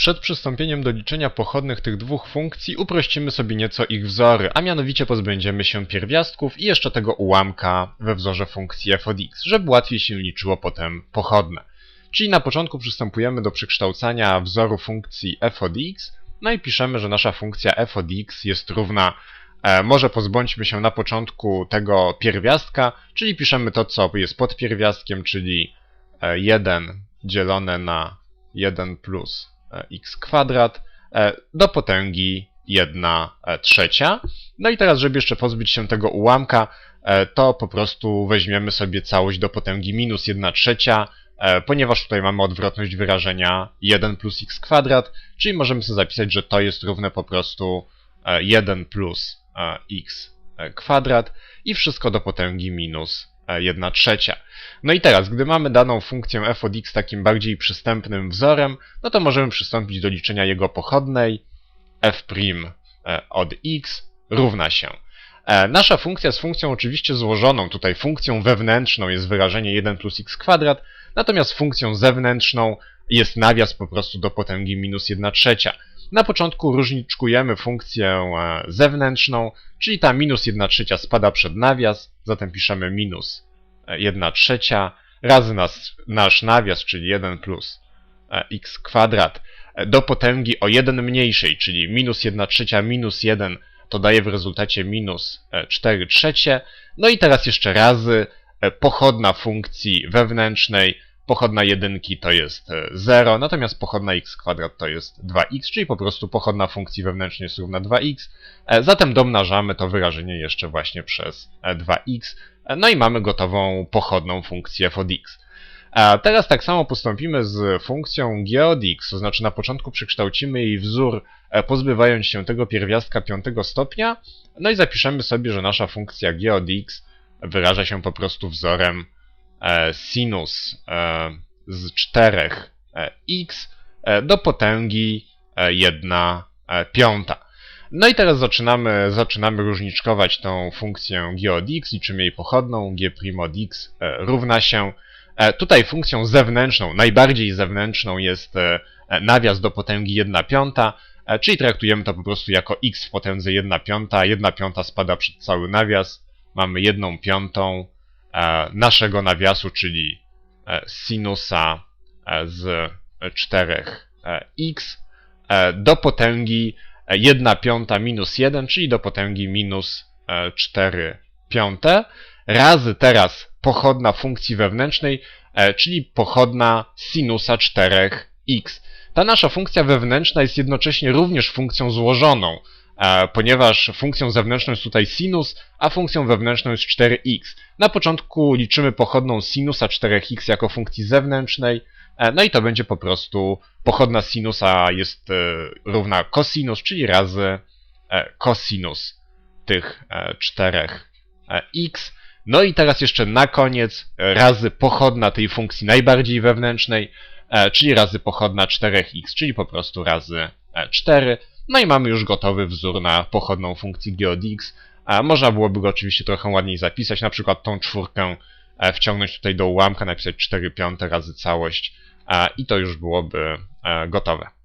Przed przystąpieniem do liczenia pochodnych tych dwóch funkcji uprościmy sobie nieco ich wzory, a mianowicie pozbędziemy się pierwiastków i jeszcze tego ułamka we wzorze funkcji f od x, żeby łatwiej się liczyło potem pochodne. Czyli na początku przystępujemy do przekształcania wzoru funkcji f od x, no i piszemy, że nasza funkcja f od x jest równa E, może pozbądźmy się na początku tego pierwiastka, czyli piszemy to, co jest pod pierwiastkiem, czyli e, 1 dzielone na 1 plus e, x kwadrat e, do potęgi 1 e, trzecia. No i teraz, żeby jeszcze pozbyć się tego ułamka, e, to po prostu weźmiemy sobie całość do potęgi minus 1 trzecia, e, ponieważ tutaj mamy odwrotność wyrażenia 1 plus x kwadrat, czyli możemy sobie zapisać, że to jest równe po prostu e, 1 plus e, x e, kwadrat i wszystko do potęgi minus e, 1 trzecia. No i teraz, gdy mamy daną funkcję f od x takim bardziej przystępnym wzorem, no to możemy przystąpić do liczenia jego pochodnej f' e, od x równa się. E, Nasza funkcja jest funkcją oczywiście złożoną. Tutaj funkcją wewnętrzną jest wyrażenie 1 plus x kwadrat, natomiast funkcją zewnętrzną jest nawias po prostu do potęgi minus 1 trzecia. Na początku różniczkujemy funkcję e, zewnętrzną, czyli ta minus 1 trzecia spada przed nawias, zatem piszemy minus 1 trzecia razy nas, nasz nawias, czyli 1 plus e, x kwadrat e, do potęgi o 1 mniejszej, czyli minus 1 trzecia minus 1 to daje w rezultacie minus e, 4 trzecie. No i teraz jeszcze razy e, pochodna funkcji wewnętrznej, pochodna jedynki to jest e, 0, natomiast pochodna x kwadrat to jest 2x, czyli po prostu pochodna funkcji wewnętrznej jest równa 2x. E, Zatem domnażamy to wyrażenie jeszcze właśnie przez e, 2x, e, no i mamy gotową pochodną funkcję f od x. A teraz tak samo postąpimy z funkcją g od x, to znaczy na początku przekształcimy jej wzór, e, pozbywając się tego pierwiastka piątego stopnia, no i zapiszemy sobie, że nasza funkcja g od x wyraża się po prostu wzorem e, sinus e, z 4x e, do potęgi e, 1 e, piąta. No i teraz zaczynamy, zaczynamy różniczkować tą funkcję g od x, liczymy jej pochodną, g' od x e, równa się E, Tutaj funkcją zewnętrzną, najbardziej zewnętrzną jest e, e, nawias do potęgi 1 piąta, e, czyli traktujemy to po prostu jako x w potędze 1 piąta. 1 piąta spada przed cały nawias. Mamy 1 piątą e, naszego nawiasu, czyli e, sinusa e, z 4x e, do potęgi e, 1 piąta minus 1, czyli do potęgi minus e, 4 piąte, razy teraz pochodna funkcji wewnętrznej, e, czyli pochodna sinusa 4x. Ta nasza funkcja wewnętrzna jest jednocześnie również funkcją złożoną, e, ponieważ funkcją zewnętrzną jest tutaj sinus, a funkcją wewnętrzną jest 4x. Na początku liczymy pochodną sinusa 4x jako funkcji zewnętrznej, e, no i to będzie po prostu pochodna sinusa jest e, równa cosinus, czyli razy e, cosinus tych e, 4x. No i teraz jeszcze na koniec e, razy pochodna tej funkcji najbardziej wewnętrznej, e, czyli razy pochodna 4x, czyli po prostu razy e, 4. No i mamy już gotowy wzór na pochodną funkcji g od x. A można byłoby go oczywiście trochę ładniej zapisać, na przykład tą czwórkę e, wciągnąć tutaj do ułamka, napisać 4 piąte razy całość i to już byłoby e, gotowe.